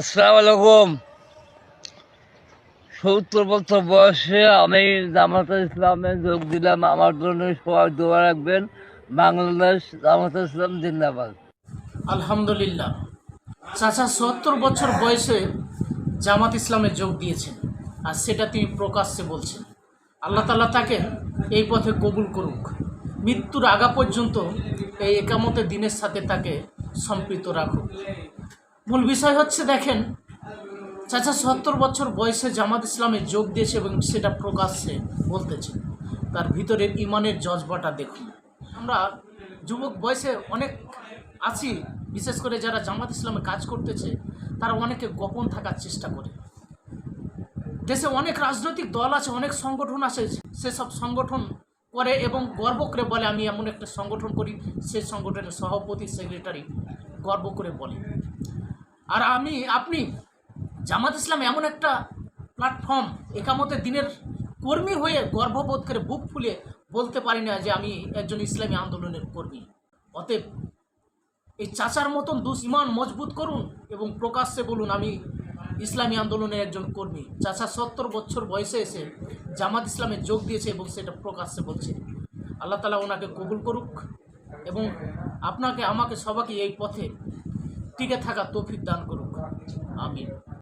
আসসালামু আলাইকুম। সত্তর বছর বয়সে আমি জামাতা ইসলামে যোগ দিলাম। আমার জন্য সবাই দোয়া রাখবেন। বাংলাদেশ জামাতা ইসলাম জিন্দাবাদ। আলহামদুলিল্লাহ। চাচা, সত্তর বছর বয়সে জামাত ইসলামে যোগ দিয়েছেন। আর সেটা তিনি প্রকাশ্যে বলছেন। আল্লাহ তাল্লাহ তাকে এই পথে কবুল করুক। মৃত্যুর আগা পর্যন্ত এই একামতের দিনের সাথে তাকে সম্পৃক্ত রাখুক। মূল বিষয় হচ্ছে দেখেন, চাচা সত্তর বছর বয়সে জামাত ইসলামে যোগ দিয়েছে এবং সেটা প্রকাশ্যে বলতেছে। তার ভিতরের ইমানের জজবাটা দেখুন। আমরা যুবক বয়সে অনেক আছি, বিশেষ করে যারা জামাত ইসলামে কাজ করতেছে, তারা অনেকে গোপন থাকার চেষ্টা করে। দেশে অনেক রাজনৈতিক দল আছে, অনেক সংগঠন আছে, সেসব সংগঠন করে এবং গর্ব করে বলে। আমি এমন একটা সংগঠন করি, সেই সংগঠনের সভাপতি, সেক্রেটারি গর্ব করে বলে। আর আমি, আপনি, জামাত ইসলাম এমন একটা প্ল্যাটফর্ম একামতের দিনের কর্মী হয়ে গর্ববোধ করে বুক ফুলে বলতে পারি না যে আমি একজন ইসলামী আন্দোলনের কর্মী। অতএব এই চাচার মতন দুস ইমান মজবুত করুন এবং প্রকাশ্যে বলুন, আমি ইসলামী আন্দোলনের একজন কর্মী। চাচা সত্তর বছর বয়সে এসে জামাত ইসলামে যোগ দিয়েছে এবং সেটা প্রকাশ্যে বলছে। আল্লাহ তালা ওনাকে কবুল করুক এবং আপনাকে, আমাকে সবাইকে এই পথে টিকে থাকার তৌফিক দান করুক। আমিন।